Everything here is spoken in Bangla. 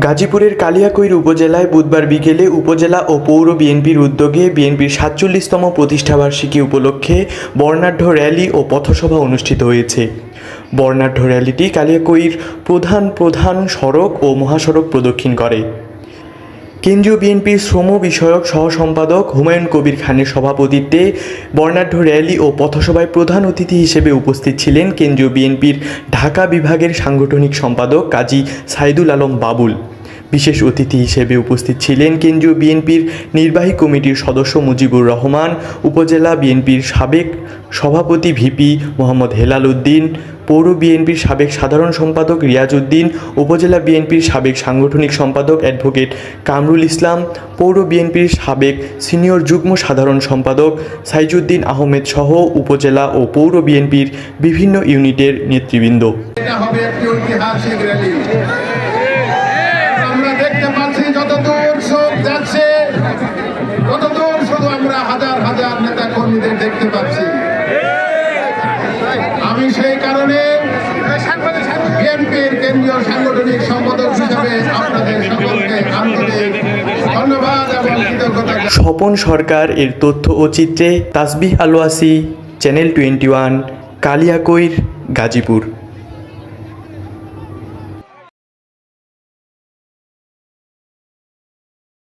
গাজীপুরের কালিয়াকৈর উপজেলায় বুধবার বিকেলে উপজেলা ও পৌর বিএনপির উদ্যোগে বিএনপির সাতচল্লিশতম প্রতিষ্ঠাবার্ষিকী উপলক্ষে বর্ণাঢ্য র্যালি ও পথসভা অনুষ্ঠিত হয়েছে। বর্ণাঢ্য র্যালিটি কালিয়াকৈর প্রধান প্রধান সড়ক ও মহাসড়ক প্রদক্ষিণ করে। কেন্দ্রীয় বিএনপির শ্রম বিষয়ক সহ সম্পাদক হুমায়ুন কবির খানের সভাপতিত্বে বর্ণাঢ্য র্যালি ও পথসভায় প্রধান অতিথি হিসেবে উপস্থিত ছিলেন কেন্দ্রীয় বিএনপির ঢাকা বিভাগের সাংগঠনিক সম্পাদক কাজী সাইদুল আলম বাবুল। বিশেষ অতিথি হিসেবে উপস্থিত ছিলেন কেন্দ্রীয় বিএনপির নির্বাহী কমিটির সদস্য মুজিবুর রহমান, উপজেলা বিএনপির সাবেক সভাপতি ভিপি মোহাম্মদ হেলাল উদ্দিন, পৌর বিএনপির সাবেক সাধারণ সম্পাদক রিয়াজ উদ্দিন, উপজেলা বিএনপির সাবেক সাংগঠনিক সম্পাদক অ্যাডভোকেট কামরুল ইসলাম, পৌর বিএনপির সাবেক সিনিয়র যুগ্ম সাধারণ সম্পাদক সাইজুদ্দিন আহমেদ সহ উপজেলা ও পৌর বিএনপির বিভিন্ন ইউনিটের নেতৃবৃন্দ। কর্মীদের দেখতে পাচ্ছি। আমি সেই কারণে বিএনপির কেন্দ্রীয় সাংগঠনিক সম্পাদক হিসাবে আপনাদের সকলকে আন্তরিক ধন্যবাদ এবং কৃতজ্ঞতা স্বপন সরকার এর তথ্য ও চিত্রে Tasbih Alowasi channel twenty one, Kaliakair, Gazipur.